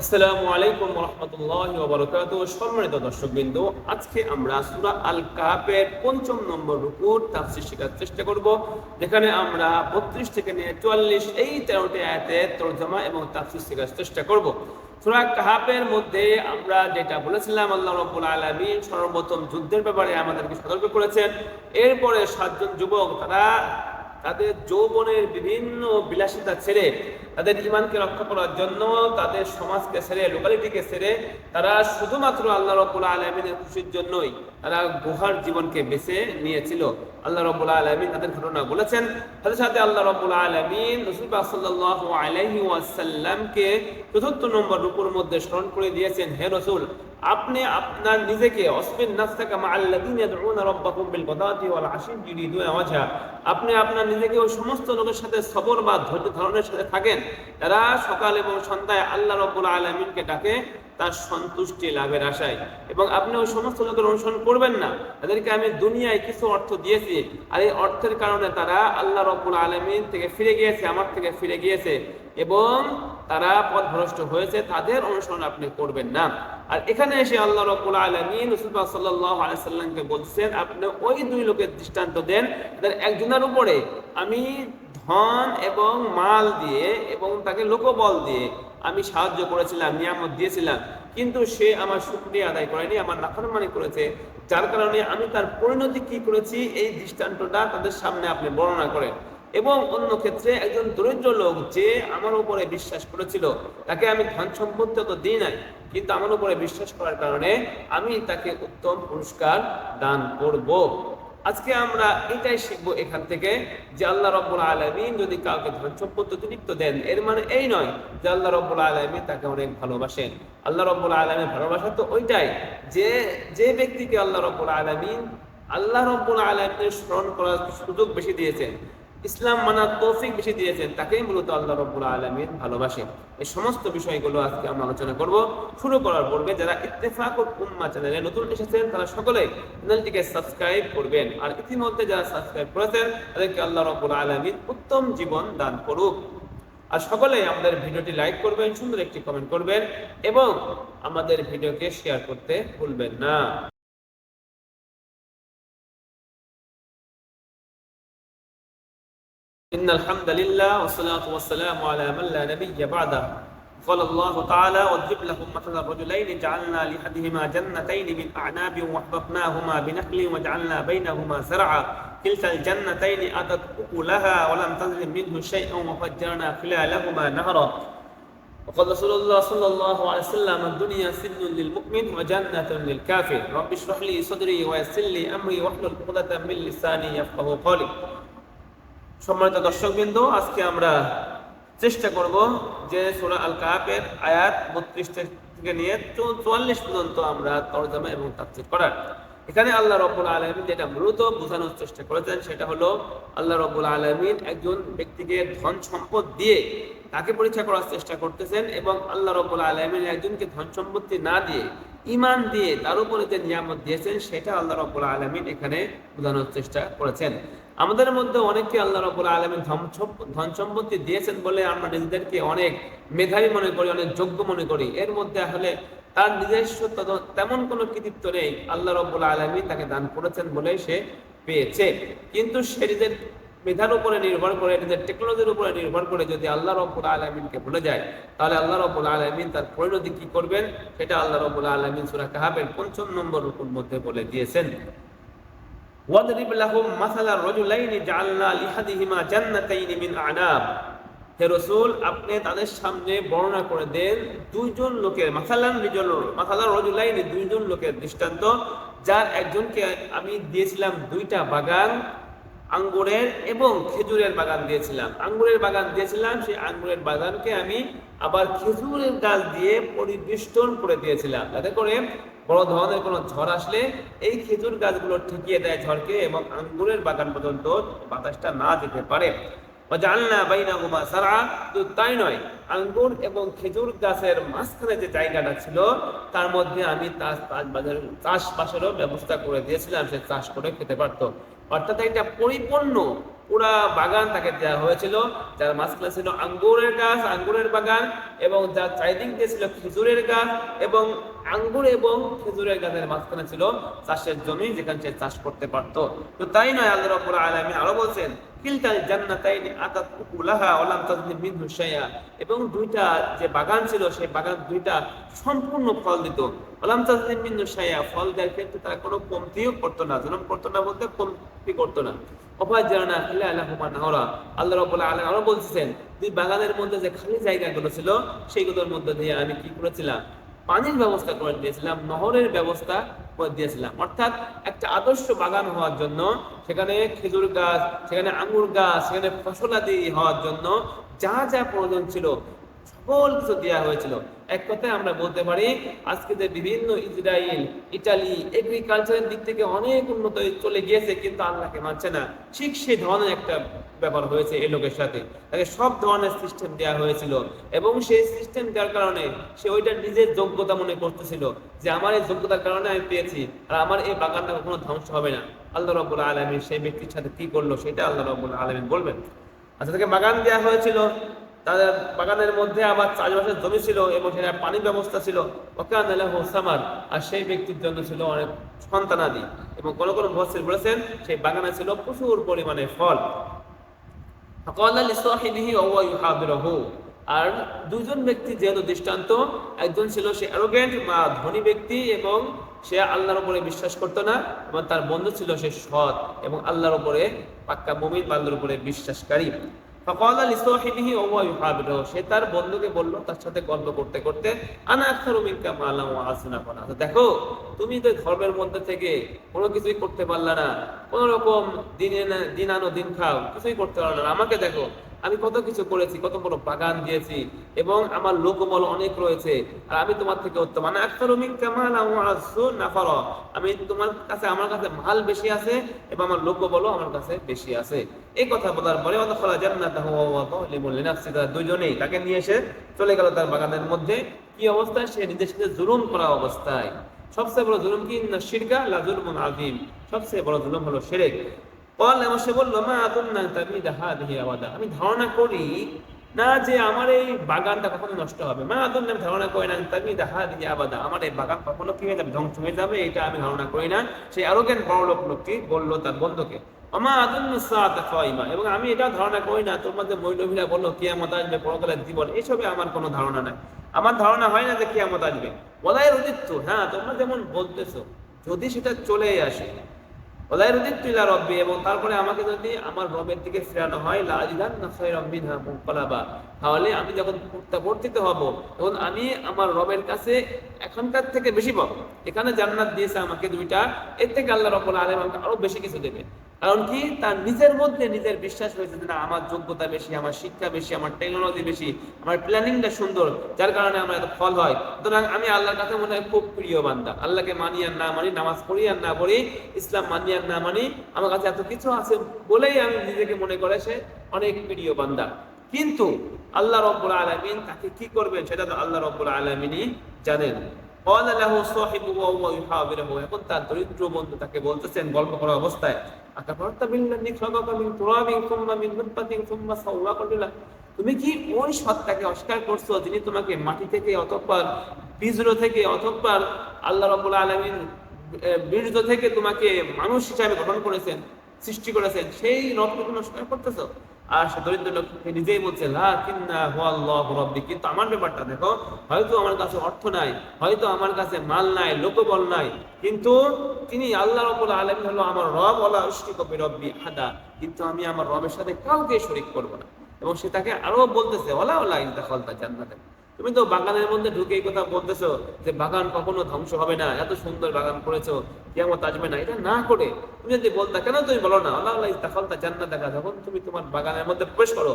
আসসালামু আলাইকুম রহমতুল্লাহ ওবরকাত সম্মানিত দর্শকবৃন্দ, আজকে আমরা সূরা আল কাহাফের পঞ্চম নম্বর রুকুর তাফসীর শেখার চেষ্টা করব, যেখানে আমরা বত্রিশ থেকে নিয়ে চুয়াল্লিশ এই তেরোটি আয়াতের তর্জমা এবং তাফসীর শেখার চেষ্টা করব। সূরা কাহাফের মধ্যে আমরা যেটা বলেছিলাম, আল্লাহ রব্বুল আলামিন সর্বপ্রথম যুদ্ধের ব্যাপারে আমাদেরকে সতর্ক করেছেন। এরপরে সাতজন যুবক, তারা তাদের যৌবনের বিভিন্ন বিলাসিতা ছেড়ে তাদের ইমানকে রক্ষা করার জন্য তাদের সমাজকে ছেড়ে লোকালিটিকে ছেড়ে তারা শুধুমাত্র আল্লাহ রব্বুল আলমিনের খুশির জন্যই তারা গুহার জীবনকে বেছে নিয়েছিল। আল্লাহ রব্বুল আলমিন তাদের ঘটনা বলেছেন। সাথে সাথে আল্লাহ রব্বুল আলমিন রসুলবা সাল্লাহ আলহি চতুর্থ নম্বর রূপের মধ্যে স্মরণ করে দিয়েছেন, হে রসুল আপনি আপনার নিজেকে অসমিন নাস্তাকা মা আল্লাযীনা ইয়াদউনা রাব্বাহুম বিল গাদাতি ওয়াল আশিন ইউরিদুনা ওয়াজহা আপনি আপনার নিজেকে ওই সমস্ত লোকের সাথে সবর বা ধৈর্য ধারণের সাথে থাকেন। যারা সকাল এবং সন্ধ্যায় আল্লাহ রাব্বুল আলামিনকে ডাকে তার সন্তুষ্টি লাভের আশায়। এবং আপনি ওই সমস্ত লোকের অনুসরণ করবেন না। তাদেরকে আমি দুনিয়ায় কিছু অর্থ দিয়েছি। আর এই অর্থের কারণে তারা আল্লাহ রব্বুল আলমিন থেকে ফিরে গিয়েছে, আমার থেকে ফিরে গিয়েছে। এবং তারা পথভ্রষ্ট হয়েছে, তাদের অনুসরণ আপনি করবেন না। আর এখানে এসে আল্লাহ রব্বুল আলমিন রসুল্লাহ সাল্লাহ আলাইসাল্লামকে বলছেন, আপনি ওই দুই লোকের দৃষ্টান্ত দেন, তাদের একজনের উপরে। আমি ধন এবং মাল দিয়ে এবং তাকে লোকবল দিয়ে আমি সাহায্য করেছিলাম, নিয়ামত দিয়েছিলাম। কিন্তু সে আমার শুক্রিয়া আদায় করেনি, আমার নাফরমানি করেছে। যার কারণে আমি তার পরিণতি কি করেছি, এই দৃষ্টান্তটা তাদের সামনে আপনি বর্ণনা করেন। এবং অন্য ক্ষেত্রে একজন দরিদ্র লোক যে আমার উপরে বিশ্বাস করেছিল, তাকে আমি ধন সম্পত্তি তো দিই নাই, কিন্তু আমার উপরে বিশ্বাস করার কারণে আমি তাকে উত্তম পুরস্কার দান করব। আজকে আমরা এটাই শিখব এখান থেকে যে আল্লাহ রব্বুল আলমিন যদি কাউকে ধরেন সম্পদ অতিরিক্ত দেন, এর মানে এই নয় যে আল্লাহ রব্বুল আলমী তাকে অনেক ভালোবাসেন। আল্লাহ রব্বুল আলমীর ভালোবাসা তো ওইটাই যে যে ব্যক্তিকে আল্লাহ রব্বুল আলমিন আল্লাহ রব্বুল আলমীর স্মরণ করার সুযোগ বেশি দিয়েছেন। ইসলাম মানার তৌফিক বেশি দিয়েছেন, তাকেই মূলত আল্লাহ রব্বুল আলমিন ভালোবাসেন এই সমস্ত বিষয়গুলো আজকে আমরা আলোচনা করব। শুরু করার পূর্বে যারা ইত্তেফাক উম্মা চ্যানেলে নতুন এসেছেন, তারা সকলে চ্যানেলটিকে সাবস্ক্রাইব করবেন। আর ইতিমধ্যে যারা সাবস্ক্রাইব করেছেন, তাদেরকে আল্লাহ রব্বুল আলমীর উত্তম জীবন দান করুক। আর সকলে আমাদের ভিডিওটি লাইক করবেন, সুন্দর একটি কমেন্ট করবেন এবং আমাদের ভিডিওকে শেয়ার করতে ভুলবেন না। إن الحمد لله والصلاة والسلام على من لا نبي بعده. قال الله تعالى واضرب لهم مثل الرجلين جعلنا لأحدهما جنتين من أعناب وحفظناهما بنخل وجعلنا بينهما زرعا. كلتا الجنتين أتت أكلها ولم تظلم منه شيئا وفجرنا خلالهما نهرا. وقال رسول الله صلى الله عليه وسلم الدنيا سجن للمؤمن وجنة للكافر. رب اشرح لي صدري ويسر لي أمري واحلل عقدة من لساني يفقه قولي. সম্মানিত দর্শকবৃন্দ, আজকে আমরা চেষ্টা করব যে সোরা আল কাহাপের আয়াত বত্রিশ থেকে নিয়ে চুয়াল্লিশ পর্যন্ত আমরা তরজামা এবং তাফসির করার। এখানে আল্লাহ রব্বুল আলমিন যেটা মূলত বোঝানোর চেষ্টা করেছেন সেটা হলো আল্লাহ রব্বুল আলমিন একজন ব্যক্তিকে ধন সম্পদ দিয়ে তাকে পরীক্ষা করার চেষ্টা করতেছেন এবং আল্লাহ রব্বুল আলমিন একজনকে ধন সম্পত্তি না দিয়ে ইমান দিয়ে তার উপরে যে নিয়ামত দিয়েছেন সেটা আল্লাহ রব্বুল আলমিন এখানে বোঝানোর চেষ্টা করেছেন। আমাদের মধ্যে অনেকে আল্লাহ রবুল আলমী ধন সম্পত্তি দিয়েছেন বলে আমরা নিজেদেরকে অনেক মেধাবী মনে করি, অনেক যোগ্য মনে করি। এর মধ্যে আসলে তার নিজস্ব তেমন কোনো কৃতিত্ব নেই। আল্লাহ রব্বুল আলমী তাকে দান করেছেন বলে সে পেয়েছে। কিন্তু সে নিজের মেধার উপরে নির্ভর করে, নিজের টেকনোলজির উপরে নির্ভর করে যদি আল্লাহ রব্বুল আলমিনকে ভুলে যায়, তাহলে আল্লাহ রব্বুল আলমিন তার পরিণতি কি করবেন? সেটা আল্লাহ রব্বুল আলমিন সুরা কাহাবের পঞ্চম নম্বর মধ্যে বলে দিয়েছেন। ওয়াদরিব লাহুম মাসালা রাজুলাইনি জাআলনা লিহাদিহিমা জান্নাতাইন মিন আনাব। হে রাসূল, আপনি তাদের সামনে বর্ণনা করে দেন দুইজন লোকের, মাসালান রিজল মাসালা রাজুলাইনি দুইজন লোকের দৃষ্টান্ত, যার একজনকে আমি দিয়েছিলাম দুইটা বাগান, আঙ্গুরের এবং খেজুরের বাগান দিয়েছিলাম। আঙ্গুরের বাগান দিয়েছিলাম, সেই আঙ্গুরের বাগানকে আমি আবার খেজুরের গাছ দিয়ে পরিবেষ্টন করে দিয়েছিলাম। যাতে করে বড় ধরনের কোনো ঝড় আসলে এই খেজুর গাছগুলো ঠেকিয়ে দেয় ঝড়কে এবং আঙ্গুরের বাগান পর্যন্ত বাতাসটা না যেতে পারে। জানলা বাইনা গুমা সারা তো তাই নয়, আঙ্গুর এবং খেজুর গাছের মাঝখানে যে জায়গাটা ছিল, তার মধ্যে আমি চাষবাসেরও ব্যবস্থা করে দিয়েছিলাম, সে চাষ করে খেতে পারতো। অর্থাৎ একটা পরিপূর্ণ পুরা বাগান তাকে দেওয়া হয়েছিল। যার মাঝখানে ছিল আঙ্গুরের গাছ, আঙ্গুরের বাগান এবং যার চারিদিক দিয়ে ছিল খেজুরের গাছ এবং আঙ্গুর এবং খেজুরের গাছের মাঝখানে ছিল চাষের জমি যেখানে সে চাষ করতে পারতো। তো তাই নয়, আল্লাহ রাব্বুল আলামিন আরও বলছেন, কিলতাল জান্নাতাইনি আতাত উকুলাহা ওয়ালাম তাজলিম মিনহু শাইআ এবং দুইটা যে বাগান ছিল, সেই বাগান দুইটা সম্পূর্ণ ফল দিত। ওয়ালাম তাজলিম মিনহু শাইআ ফল দেওয়ার ক্ষেত্রে তারা কোনো কমতিও করতো না, জুলুম করতো না বলতে কমতি করতো না। অপায় জানা আল্লাহ আল্লাহুমা নাহরা, আল্লাহ রাব্বুল আলামিন আরও বলছেন দুই বাগানের মধ্যে যে খালি জায়গাগুলো ছিল, সেইগুলোর মধ্যে দিয়ে আমি কি করেছিলাম? পানির ব্যবস্থা করে দিয়েছিলাম, নহরের ব্যবস্থা করে দিয়েছিলাম। অর্থাৎ একটা আদর্শ বাগান হওয়ার জন্য, সেখানে খেজুর গাছ, সেখানে আঙুর গাছ, সেখানে ফসলাদি হওয়ার জন্য যা যা প্রয়োজন ছিল, সকল কিছু দেওয়া হয়েছিল। এক কথায় আমরা বলতে পারি, আজকে যে বিভিন্ন ইসরায়েল ইটালি এগ্রিকালচারের দিক থেকে অনেক উন্নত চলে গিয়েছে, কিন্তু আল্লাহকে মানছে না। ঠিক সেই ধরনের একটা ব্যাপার হয়েছে এই লোকের সাথে। তাকে সব ধরনের সিস্টেম দেওয়া হয়েছিল এবং সেই সিস্টেম দেওয়ার কারণে সে ওইটা নিজের যোগ্যতা মনে করতেছিল যে আমার এই যোগ্যতার কারণে আমি পেয়েছি আর আমার এই বাগানটা কখনো ধ্বংস হবে না। আল্লাহ রব্বুল আলমী সেই ব্যক্তির সাথে কি করল সেটা আল্লাহ রব্বুল আলমী বলবেন। আচ্ছা তাকে বাগান দেওয়া হয়েছিল। তাদের বাগানের মধ্যে আবার চাষবাসের জমি ছিল এবং সেটা পানির ব্যবস্থা ছিল। আর সেই ব্যক্তির জন্য ছিল অনেক সন্তানাদি এবং কোন কোন মহাসির বলেছেন, সেই বাগানে ছিল প্রচুর পরিমাণে ফল। আর দুজন ব্যক্তি যেহেতু দৃষ্টান্ত, একজন ছিল সে অ্যারোগেন্ট বা ধনী ব্যক্তি এবং সে আল্লাহর উপরে বিশ্বাস করতো না, এবং তার বন্ধু ছিল সে সৎ এবং আল্লাহর উপরে পাক্কা মমিন বা উপরে বিশ্বাসকারী। সে তার বন্ধুকে বলল, তার সাথে গল্প করতে করতে আনা আকসারু মিনকা মালাম ওয়া আসনা দেখো, তুমি তো ধর্মের মধ্যে থেকে কোনো কিছুই করতে পারলা না। কোনো রকম দিন দিন আনো দিন খাও, কিছুই করতে পারলা না। আমাকে দেখো আমি কত কিছু করেছি, কত বড় বাগান দিয়েছি এবং আমার লোকবল অনেক রয়েছে। আর আমি তোমার থেকে উত্তম। আমি তোমার কাছে, আমার কাছে মাল বেশি আছে এবং আমার লোকবলও আমার কাছে বেশি আছে। এই কথা বলার পরে দুজনেই তাকে নিয়ে এসে চলে গেল তার বাগানের মধ্যে। কি অবস্থায় সে নিজের সাথে জুলুম করা অবস্থায়। সবচেয়ে বড় জুলুম কি? না শিরকা আযীম। সবচেয়ে বড় জুলুম হলো শিরক। কল এবং সে বলল মা আতুন না তাবি দেখা দেখি আবাদা আমি ধারণা করি না যে আমার এই বাগানটা কখনো নষ্ট হবে মা আতুন আমি ধারণা করি না তাবি দেখা দিয়ে আবাদা আমার এই বাগান কখনো কি হয়ে যাবে? ধ্বংস হয়ে যাবে? এটা আমি ধারণা করি না সেই আরও জ্ঞান বড় লোক লোকটি বলল তার বন্ধুকে আমা আদুন সাইমা এবং আমি এটা ধারণা করি না তোমার তোমাদের মহিলা বলল, কিয়ামত আসবে পরকালের জীবন এসবে আমার কোনো ধারণা নাই। আমার ধারণা হয় না যে কিয়ামত আসবে। বলাই রুদিত হ্যাঁ তোমরা যেমন বলতেছো, যদি সেটা চলে আসে ওলাইরুদ্দিন রব্বি, এবং তারপরে আমাকে যদি আমার রবের দিকে ফেরানো হয়, লাজিদান না রব্বিন মিনহা মুনকালাবা। তাহলে আমি যখন প্রত্যাবর্তিত হব, তখন আমি আমার রবের কাছে এখনকার থেকে বেশি পাবো। এখানে জান্নাত দিয়েছে আমাকে দুইটা। এর থেকে আল্লাহ রব্বুল আলামিন আমাকে আরও বেশি কিছু দেবে। কারণ কি? তার নিজের মধ্যে নিজের বিশ্বাস হয়েছে যে না, আমার যোগ্যতা বেশি, আমার শিক্ষা বেশি, আমার টেকনোলজি বেশি, আমার প্ল্যানিংটা সুন্দর, যার কারণে আমার এত ফল হয়। সুতরাং আমি আল্লাহর কাছে মনে হয় খুব প্রিয় বান্দা। আল্লাহকে মানি আর না মানি, নামাজ পড়ি আর না পড়ি, ইসলাম মানি আর না মানি, আমার কাছে এত কিছু আছে বলেই আমি নিজেকে মনে করে সে অনেক প্রিয় বান্দা। কিন্তু আল্লাহ রব্বুল আলমিন তাকে কি করবেন সেটা তো আল্লাহ রব্বুল আলমিনই জানেন। এখন তার দরিদ্র বন্ধু তাকে বলতেছেন, গল্প করা অবস্থায় তুমি কি ওই সত্তাকে অস্বীকার করছ যিনি তোমাকে মাটি থেকে অতঃপর বীজর থেকে অতঃপর আল্লাহ রবুল আলমিন বীর্য থেকে তোমাকে মানুষ হিসাবে গঠন করেছেন, সৃষ্টি করেছেন, সেই রবকে তুমি অস্বীকার করতেছো? আর সে দরিদ্র লোক নিজেই বলছে কিন্তু আমার ব্যাপারটা দেখো, হয়তো আমার কাছে অর্থ নাই, হয়তো আমার কাছে মাল নাই, লোকবল নাই, কিন্তু তিনি আল্লাহ রাব্বুল আলম হলো আমার রব, ওয়ালা কবি রব্বি আহাদা। কিন্তু আমি আমার রবের সাথে কাউকে শরিক করব না। এবং সে তাকে আরও বলতেছে ওলা ওলা ইন্দা খালতা জান্নাতে তুমি তো বাগানের মধ্যে ঢুকে এই কথা বলতেছো যে বাগান কখনো ধ্বংস হবে না, এত সুন্দর বাগান করেছ কেমন আসবে না, এটা না করে। তুমি যদি বলতা, কেন তুমি বলো না? আল্লাহ আল্লাহ তাফালতা জান্নাত দেখা, যখন তুমি তোমার বাগানের মধ্যে প্রবেশ করো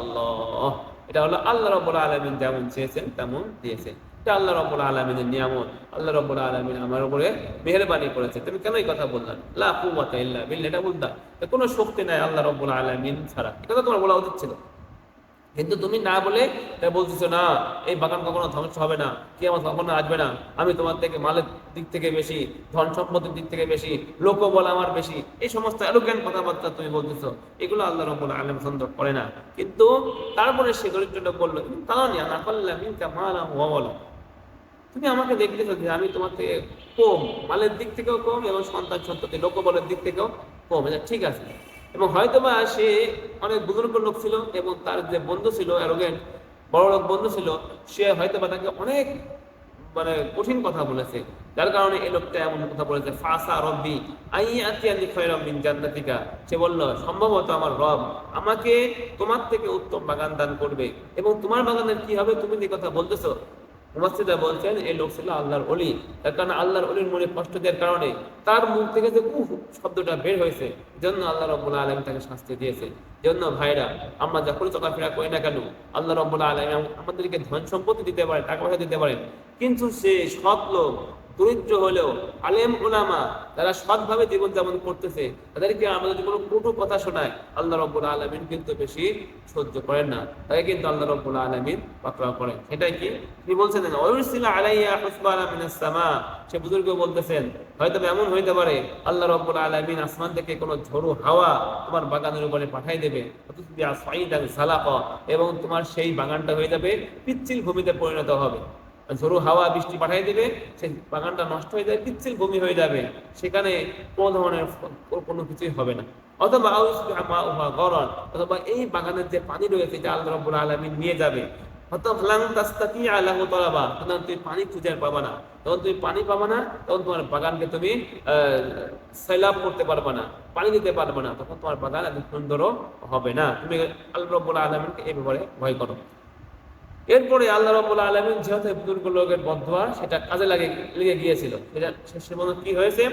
আল্লাহ এটা হলো আল্লাহ রাব্বুল আলামিন যেমন চেয়েছেন, তেমন দিয়েছেন। এটা আল্লাহ রাব্বুল আলামিনের নিয়ামত। আল্লাহ রাব্বুল আলামিন আমার উপরে মেহেরবানি করেছে। তুমি কেন এই কথা বললেন লা কুওয়াতা ইল্লা বিল্লাহ, এটা বলতা কোনো শক্তি নাই আল্লাহ রাব্বুল আলামিন ছাড়া। এটা তো তোমার বলা উচিত ছিল। কিন্তু তুমি না বলে বলতেছো না, এই বাগান কখনো ধ্বংস হবে না কি আমার কখনো আসবে না। আমি তোমার থেকে মালের দিক থেকে বেশি, ধন সম্পত্তির দিক থেকে বেশি লোক বলে আমার বেশি, এই সমস্ত অ্যালোজ্ঞান কথাবার্তা তুমি বলতেছো, এগুলো আল্লাহ রব্বুল আলম পছন্দ করে না। কিন্তু তারপরে সে দরিদ্রটা বলল তাও নিয়া না করলাম মিনকা মালা হুয়া বলো তুমি আমাকে দেখতেছো যে আমি তোমার থেকে কম, মালের দিক থেকেও কম এবং সন্তান সন্ততি লোকবলের দিক থেকেও কম। এটা ঠিক আছে। এবং হয়তোবা সে অনেক বুজুর্গ লোক ছিল এবং তার যে বন্ধু ছিল অ্যারোগেন্ট, বড় লোক বন্ধু ছিল, সে হয়তোবা তাকে অনেক মানে কঠিন কথা বলেছে। যার কারণে এই লোকটা এমন কথা বলেছে, ফাসা রব্বি আইয়াতি আলি খয়রাম মিন জান্নাতিকা। সে বলল, সম্ভবত আমার রব আমাকে তোমার থেকে উত্তম বাগান দান করবে এবং তোমার বাগানের কি হবে তুমি যে কথা বলতেছো মুমাসিদা বলছেন, এই লোক ছিল আল্লাহর অলি তার কারণে আল্লাহর অলির মনে কষ্ট দেওয়ার কারণে তার মুখ থেকে যে উহ শব্দটা বের হয়েছে জন্য আল্লাহ রব্বুল আলম তাকে শাস্তি দিয়েছে। জন্য ভাইরা, আমরা যখন চলাফেরা করি না কেন, আল্লাহ রব্বুল আলম আমাদেরকে ধন সম্পত্তি দিতে পারে টাকা পয়সা দিতে পারেন। কিন্তু সে সৎ লোক দরিদ্র হলেও আলেম ওলামা যারা সৎভাবে জীবনযাপন করতেছে, তাদেরকে আমাদের যদি কোনো কটু কথা শোনায়, আল্লাহ রব্বুল আলমিন কিন্তু বেশি সহ্য করেন না। তাই কিন্তু আল্লাহ রব্বুল আলমিন পাকড়াও করেন। সেটাই কি? তিনি বলছেন আলাইয়া সে বুজুর্গ বলতেছেন, হয়তো এমন হইতে পারে, আল্লাহ রব্বুল আলমিন আসমান থেকে কোনো ঝোড়ো হাওয়া তোমার বাগানের উপরে পাঠাই দেবে। এবং তোমার সেই বাগানটা হয়ে যাবে পিচ্ছিল ভূমিতে পরিণত হবে। ঝোড়ো হাওয়া বৃষ্টি পাঠিয়ে দেবে সেই বাগানটা নষ্ট হয়ে যাবে পিচ্ছিল ভূমি হয়ে যাবে। সেখানে কোনো ধরনের কোনো কিছুই হবে না। অথবা গরন অথবা এই বাগানের যে পানি রয়েছে যা আল্লাহ রাব্বুল নিয়ে যাবে। তুমি পানি খুঁজে পাবা না। তখন তুমি পানি পাবা না, তখন তোমার বাগানকে তুমি সৈলাভ করতে পারবে না, পানি দিতে পারবে না, তখন তোমার বাগান এত সুন্দরও হবে না। তুমি আল্লাহ রাব্বুল আলামিনকে এই ব্যাপারে ভয় করো। এরপরে আল্লাহ রাব্বুল আলামিন যেহেতু বুজুর্গ লোকের বদোয়া, সেটা কাজে লাগে, লেগে গিয়েছিল। সেটা শেষে মনে কি হয়েছে?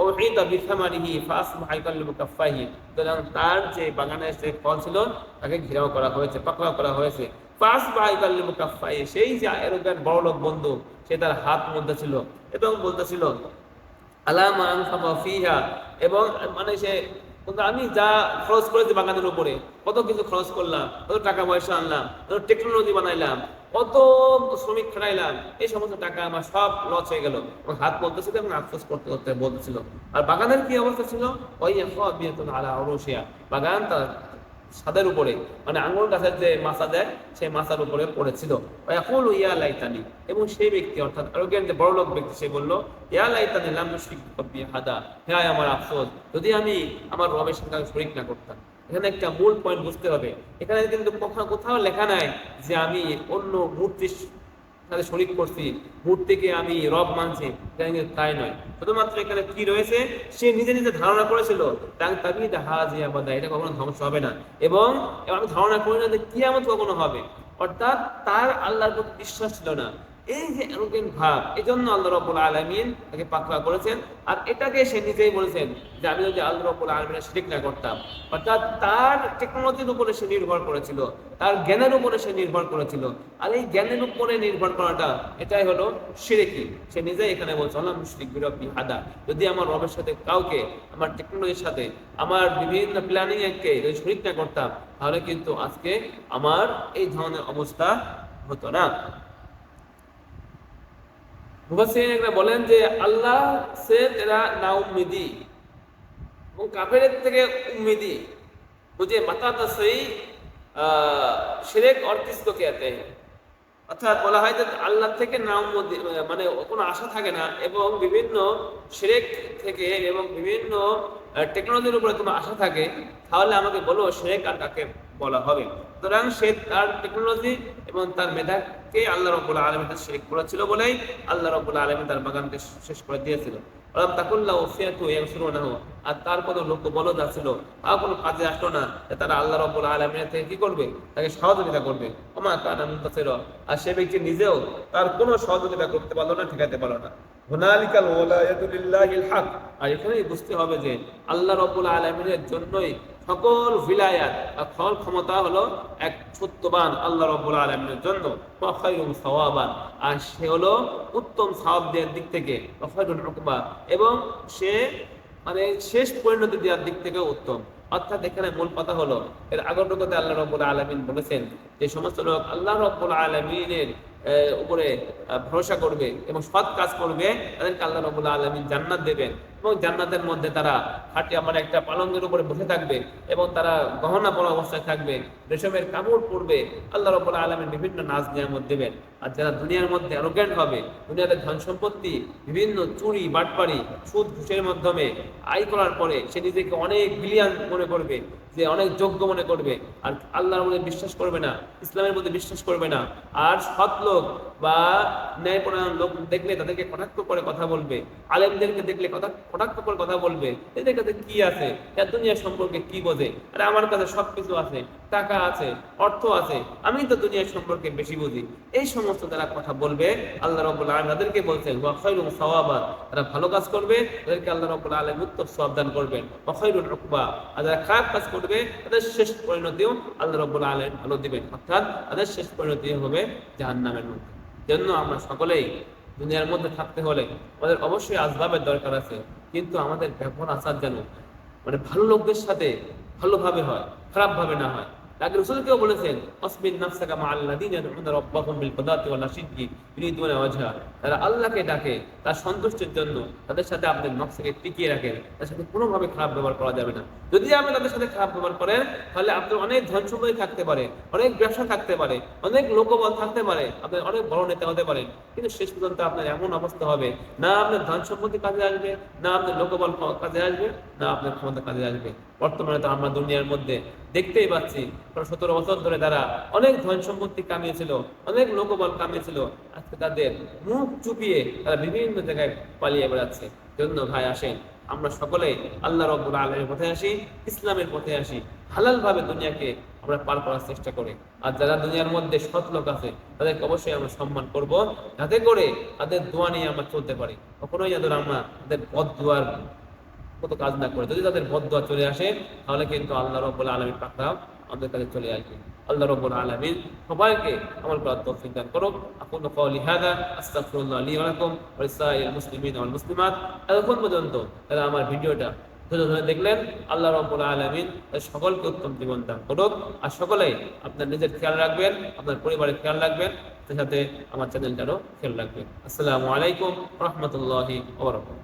ও ঈদা বিথামারিহি ফাসবাহা ইয়াকাল্লিবু কাফাইহি সুতরাং তার যে বাগানের যে ফল ছিল, তাকে ঘেরাও করা হয়েছে, পাকড়াও করা হয়েছে। ফাসবাহা ইয়াকাল্লিবু কাফাইহি সেই যে এরকম বড় লোক বন্ধু, সে তার হাত মধ্যে ছিল এবং বলতেছিল আলামা আনফাকা ফিহা এবং মানে সে কিন্তু আমি যা খরচ করেছি বাগানের উপরে, কত কিছু খরচ করলাম, কত টাকা পয়সা আনলাম, কত টেকনোলজি বানাইলাম, কত শ্রমিক খাটাইলাম, এই সমস্ত টাকা আমার সব লস হয়ে গেল। আমার হাত বলতেছিল এবং আফসোস করতে করতে বলতেছিল। আর বাগানের কি অবস্থা ছিল? ওই আলা অরসিয়া বাগান তার ছাদের উপরে মানে আঙুল গাছের যে মাছা দেয় সেই মাছার উপরে পড়েছিল। এখন ইয়া লাইতানি। এবং সেই ব্যক্তি, অর্থাৎ আরোগ্যের যে বড় লোক ব্যক্তি, সে বলল, ইয়া লাইতানি, লাম হাদা হ্যাঁ আমার আফসোস, যদি আমি আমার রবের সঙ্গে শরিক না করতাম। এখানে একটা মূল পয়েন্ট বুঝতে হবে। এখানে কিন্তু কোথাও কোথাও লেখা নাই যে আমি অন্য মূর্তির সাথে শরিক করছি থেকে আমি রব মানছি, তাই নয়। শুধুমাত্র এখানে কি রয়েছে? সে নিজে নিজে ধারণা করেছিল এটা কখনো ধ্বংস হবে না। এবং আমি ধারণা করি না যে কিয়ামত কখনো হবে। অর্থাৎ তার আল্লাহর প্রতি বিশ্বাস ছিল না। এই যে এরকম ভাব এই জন্য আল্লাহ রব্বুল আলমিন তাকে পাকড়া করেছেন। আর এটাকে সে নিজেই বলেছেন যে, আমি যদি আল্লাহ রব্বুল আলমিনের শিরিক না করতাম। অর্থাৎ তার টেকনোলজির উপরে সে নির্ভর করেছিল, তার জ্ঞানের উপরে সে নির্ভর করেছিল। আর এই জ্ঞানের উপরে নির্ভর করাটা, এটাই হলো শিরিকি। সে নিজেই এখানে বলছে আল্লাহ মুশরিক বিরব্বি হাদা। যদি আমার রবের সাথে কাউকে, আমার টেকনোলজির সাথে, আমার বিভিন্ন প্ল্যানিং একে যদি শরিক না করতাম, তাহলে কিন্তু আজকে আমার এই ধরনের অবস্থা হতো না। মুফাসসিরিনরা বলেন যে আল্লাহ সে তেরা না উম্মিদি এবং কাফেরের থেকে উম্মিদি मुझे बताता सही শিরেক और किसको कहते हैं অর্থাৎ বলা হয় যে আল্লাহ থেকে না উম্মতি মানে কোনো আশা থাকে না এবং বিভিন্ন শিরেক থেকে এবং বিভিন্ন টেকনোলজির উপরে তোমার আশা থাকে তাহলে আমাকে বলো শিরেক আর কাকে বলা হবে। সুতরাং সে তার টেকনোলজি এবং তার মেধাকে আল্লাহ রব্বুল আলমী তার শিরিক করেছিল বলেই আল্লাহ রব্বুল আলমী তার বাগানকে শেষ করে দিয়েছিল। আর তার কোনো কোনো কাজে আসলো না তারা আল্লাহ আলমিনের থেকে কি করবে? তাকে সহযোগিতা করবে। ওমা কানা মুনতাসির। আর সে ব্যক্তি নিজেও তার কোনো সহযোগিতা করতে পারল না, ঠিকাতে পারল না। হুনালিকাল হক। আর এখানেই বুঝতে হবে যে আল্লাহ রব্বুল আলমিনের জন্যই সকল ভিলায়াত ফল ক্ষমতা হলো এক সত্যবান আল্লাহ রব্বুল আলমিনের জন্য। সাওয়াবান। আর সে হলো উত্তম সাওয়াব দেওয়ার দিক থেকে উকবা। এবং সে মানে শেষ পরিণতি দেওয়ার দিক থেকে উত্তম। অর্থাৎ এখানে মূল কথা হলো, এর আগর রুকুতে আল্লাহ রব্বুল আলমিন বলেছেন যে, সমস্ত লোক আল্লাহ রব্বুল আলমিনের উপরে ভরসা করবে এবং সৎ কাজ করবে, তাদেরকে আল্লাহ রবুল্লা আলমিন জান্নাত দেবেন। এবং জান্নাতের মধ্যে তারা খাটি আমার একটা পালঙ্গের উপরে বসে থাকবে এবং তারা গহনা পরা অবস্থায় থাকবে, রেশমের কাপড় পরবে, আল্লাহ রবুল্লা আলমিন বিভিন্ন নাচ নিয়ামত দেবেন। আর যারা দুনিয়ার মধ্যে অ্যারোগ্যান্ট হবে, দুনিয়াতে ধন সম্পত্তি, বিভিন্ন চুরি বাটপাড়ি সুদ, ঘুষের মাধ্যমে আয় করার পরে সে নিজেকে অনেক বিলিয়ান মনে করবে, যে অনেক যোগ্য মনে করবে। আর আল্লাহর মধ্যে বিশ্বাস করবে না, ইসলামের মধ্যে বিশ্বাস করবে না। আর সৎ লোক বা ন্যায়পরায়ণ লোক দেখলে তাদেরকে কটাক্ষ করে কথা বলবে, আলেমদেরকে দেখলে কথা কটাক্ষ কথা বলবে, এদের কাছে কি আছে? এর দুনিয়া সম্পর্কে কি বোঝে? আরে, আমার কাছে সবকিছু আছে, টাকা আছে, অর্থ আছে, আমি তো দুনিয়ার সম্পর্কে বেশি বুঝি। এই সমস্ত যারা কথা বলবে, আল্লাহ রব্বুল আলম তাদেরকে বলছেন ওয়াখাইরুল সওয়াবা। তারা ভালো কাজ করবে, তাদেরকে আল্লাহ রব্বুল আলম উত্তর সওয়াব দান করবেন ওয়াখাইরুল উকবা। আর যারা খারাপ কাজ করবে, তাদের শেষ পরিণতিও আল্লাহ রব্বুল আলম ভালো দিবেন। অর্থাৎ তাদের শেষ পরিণতি হবে জাহান্নামের মধ্যে। জন্য আমরা সকলেই দুনিয়ার মধ্যে থাকতে হলে আমাদের অবশ্যই আসবাবের দরকার আছে। কিন্তু আমাদের ব্যবহার আচার যেন মানে ভালো লোকদের সাথে ভালোভাবে হয় খারাপ ভাবে না হয়। বলেছেন অসমিন বিল তারা আল্লাহকে ডাকে তার জন্য তাদের সাথে টিকিয়ে রাখেন তার সাথে কোনোভাবে খারাপ ব্যবহার করা যাবে না যদি আপনি তাদের সাথে খারাপ ব্যবহার করেন তাহলে আপনার অনেক ধন সম্পত্তি থাকতে পারে অনেক ব্যবসা থাকতে পারে অনেক লোকবল থাকতে পারে আপনার অনেক বড় নেতা হতে পারেন কিন্তু শেষ পর্যন্ত আপনার এমন অবস্থা হবে না আপনার ধন সম্পত্তি কাজে আসবে না আপনার লোকবল কাজে আসবে না আপনার ক্ষমতা কাজে আসবে বর্তমানে তো আমরা দুনিয়ার মধ্যে দেখতেই পাচ্ছি সতেরো বছর ধরে তারা অনেক ধন সম্পত্তি কামিয়েছিল, অনেক লোকবল কামিয়েছিল। আজকে তাদের মুখ চুপিয়ে তারা বিভিন্ন জায়গায় পালিয়ে বেড়াচ্ছে। জন্য ভাই আসেন, আমরা সকলে আল্লাহ রব্বুল আলমের পথে আসি, ইসলামের পথে আসি। হালাল ভাবে দুনিয়াকে আমরা পার করার চেষ্টা করি। আর যারা দুনিয়ার মধ্যে সৎ লোক আছে, তাদেরকে অবশ্যই আমরা সম্মান করব, যাতে করে তাদের দোয়া নিয়ে আমরা চলতে পারি। কখনোই যাদের আমরা তাদের পথ দোয়ার মতো কাজ না করে। যদি তাদের বদ চলে আসে, তাহলে কিন্তু আল্লাহ রব্বুল আলমীর পাকড়াও আমাদের কাছে চলে আসবে। আল্লাহ রব্বুল আলমিন সবাইকে আমল করার তৌফিক দান করুক। আকুলু কওলি হাদা মুসলিমিন মুসলিমাত। এতক্ষণ পর্যন্ত তারা আমার ভিডিওটা ধরে ধরে দেখলেন, আল্লাহ রব্বুল আলমিন সকলকে উত্তম জীবন দান করুক। আর সকলেই আপনার নিজের খেয়াল রাখবেন, আপনার পরিবারের খেয়াল রাখবেন, সাথে আমার চ্যানেলটারও খেয়াল রাখবেন। আসসালামু আলাইকুম রহমতুল্লাহি ওবরাকাতুহু